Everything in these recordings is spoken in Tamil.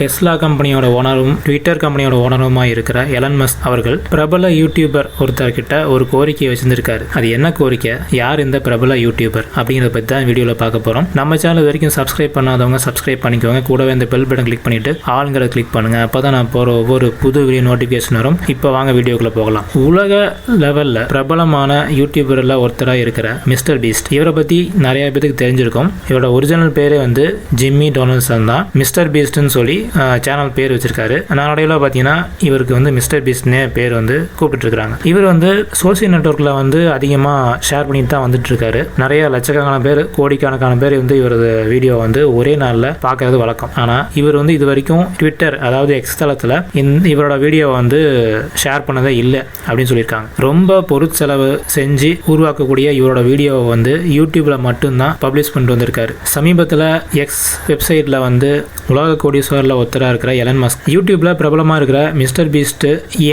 டெஸ்லா கம்பெனியோட ஓனரும் ட்விட்டர் கம்பெனியோட ஓனருமா இருக்கிற எலன் மஸ்க் அவர்கள் பிரபல யூடியூபர் ஒருத்தர்கிட்ட ஒரு கோரிக்கையை வச்சிருந்திருக்காரு. அது என்ன கோரிக்கை? யார் இந்த பிரபல யூடியூபர் அப்படிங்கிறத பற்றி தான் வீடியோவில் பார்க்க போகிறோம் நம்ம சேனல் வரைக்கும் சப்ஸ்கிரைப் பண்ணாதவங்க சப்ஸ்கிரைப் பண்ணிக்கோங்க. கூடவே இந்த பெல் பட்டன் கிளிக் பண்ணிட்டு ஆளுங்கிறத கிளிக் பண்ணுங்க. அப்போ தான் நான் போகிற ஒவ்வொரு புது வீடியோ நோட்டிஃபிகேஷன் வரும். இப்போ வாங்க வீடியோக்குள்ளே போகலாம். உலக லெவலில் பிரபலமான யூடியூபரில் ஒருத்தராக இருக்கிற மிஸ்டர் பீஸ்ட் இவரை பற்றி நிறைய பேருக்கு தெரிஞ்சிருக்கும். இவரோட ஒரிஜினல் பேரே வந்து ஜிம்மி டொனால்ட்சன் தான். மிஸ்டர் பீஸ்ட்னு சொல்லி சேனல் பேர் வச்சிருக்காரு. நாளடைவில் பார்த்தீங்கன்னா இவருக்கு வந்து மிஸ்டர் பீஸ்ட்னே பேர் வந்து கூப்பிட்டுருக்காங்க இவர் வந்து சோசியல் நெட்ஒர்க்கில் வந்து அதிகமாக ஷேர் பண்ணிட்டு தான் வந்துட்டு இருக்காரு நிறைய லட்சக்கணக்கான பேர் கோடிக்கணக்கான பேர் வந்து இவரது வீடியோ வந்து ஒரே நாளில் பார்க்கறது வழக்கம். ஆனால் இவர் வந்து இது வரைக்கும் ட்விட்டர் அதாவது எக்ஸ் தளத்தில் இவரோட வீடியோ வந்து ஷேர் பண்ணதே இல்லை அப்படின்னு சொல்லியிருக்காங்க. ரொம்ப பொருட்செலவு செஞ்சு உருவாக்கக்கூடிய இவரோட வீடியோவை வந்து யூடியூப்ல மட்டும்தான் பப்ளிஷ் பண்ணிட்டு வந்திருக்காரு. சமீபத்தில் எக்ஸ் வெப்சைட்டில் வந்து உலக கோடீஸ்வரில் ஒருத்தராக இருக்கிற எலன் மஸ்க் யூடியூப்ல பிரபலமாக இருக்கிற மிஸ்டர் பீஸ்ட்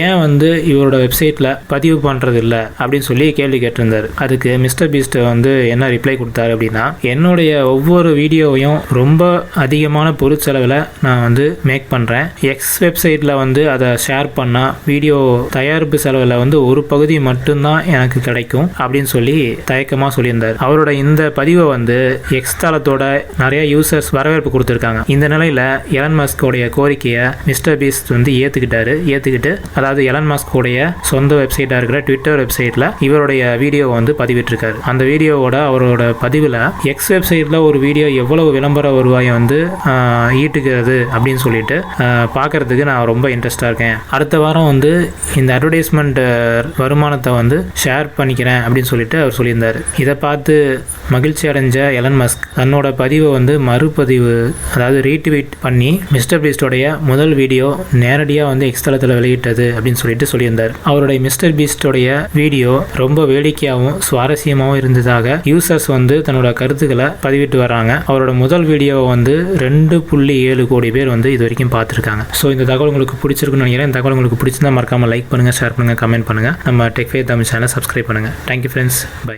ஏன் வந்து இவரோட வெப்சைட்டில் பதிவு பண்ணுறது இல்லை அப்படின்னு சொல்லி கேள்வி கேட்டிருந்தார். அதுக்கு மிஸ்டர் பீஸ்ட் வந்து என்ன ரிப்ளை கொடுத்தாரு அப்படின்னா என்னுடைய ஒவ்வொரு வீடியோவையும் ரொம்ப அதிகமான பொருட்செலவில் நான் வந்து மேக் பண்ணுறேன் எக்ஸ் வெப்சைட்டில் வந்து அதை ஷேர் பண்ணால் வீடியோ தயாரிப்பு செலவில் வந்து ஒரு பகுதி மட்டும்தான் எனக்கு கிடைக்கும் அப்படின்னு சொல்லி தயக்கமாக சொல்லியிருந்தார். அவரோட இந்த பதிவை வந்து எக்ஸ் தளத்தோட நிறைய யூசர்ஸ் வரவேற்பு கொடுத்துருக்காங்க. இந்த நிலையில் எலன் மாஸ்கோடைய கோரிக்கையை மிஸ்டர் பீஸ்ட் வந்து ஏற்றுக்கிட்டாரு ஏற்றுக்கிட்டு அதாவது எலன் மாஸ்கோடைய சொந்த வெப்சைட்டாக இருக்கிற ட்விட்டர் வெப்சைட்டில் இவருடைய வீடியோ வந்து பதிவிட்டிருக்காரு. அந்த வீடியோவோட அவரோட பதிவில் எக்ஸ் வெப்சைட்டில் ஒரு வீடியோ எவ்வளவு விளம்பர வருவாயை வந்து ஈட்டுக்கிறது ஈட்டுகிறது அப்படின்னு சொல்லிட்டு பார்க்கறதுக்கு நான் ரொம்ப இன்ட்ரெஸ்டாக இருக்கேன். அடுத்த வாரம் வந்து இந்த அட்வர்டைஸ்மெண்ட் வருமானத்தை வந்து ஷேர் பண்ணிக்கிறேன் அப்படின்னு சொல்லிட்டு அவர் சொல்லியிருந்தார். இதை பார்த்து மகிழ்ச்சி அடைஞ்ச எலன் மஸ்க் தன்னோட பதிவை வந்து மறுபதிவு அதாவது ரீட்வீட் பண்ணி மிஸ் மிஸ்டர் பீஸ்டோடைய முதல் வீடியோ நேரடியாக வந்து எக்ஸ்தலத்தில் வெளியிட்டது அப்படின்னு சொல்லிட்டு சொல்லியிருந்தார். அவருடைய மிஸ்டர் பீஸ்டோடைய வீடியோ ரொம்ப வேடிக்கையாகவும் சுவாரஸ்யமாகவும் இருந்ததாக யூசர்ஸ் வந்து தன்னோட கருத்துக்களை பதிவிட்டு வராங்க அவரோட முதல் வீடியோவை வந்து ரெண்டு புள்ளி ஏழு கோடி பேர் வந்து இது வரைக்கும் பார்த்துருக்காங்க. ஸோ இந்த தகவல் உங்களுக்கு பிடிச்சிருக்குன்னு நினைக்கிறேன். இந்த தகவல் உங்களுக்கு பிடிச்சிருந்தா மறக்காமல் லைக் பண்ணுங்கள் ஷேர் பண்ணுங்கள் கமெண்ட் பண்ணுங்க. நம்ம டெக்ஃபே தமிழ் சேனல் சப்ஸ்கிரைப் பண்ணுங்க. Thank you friends bye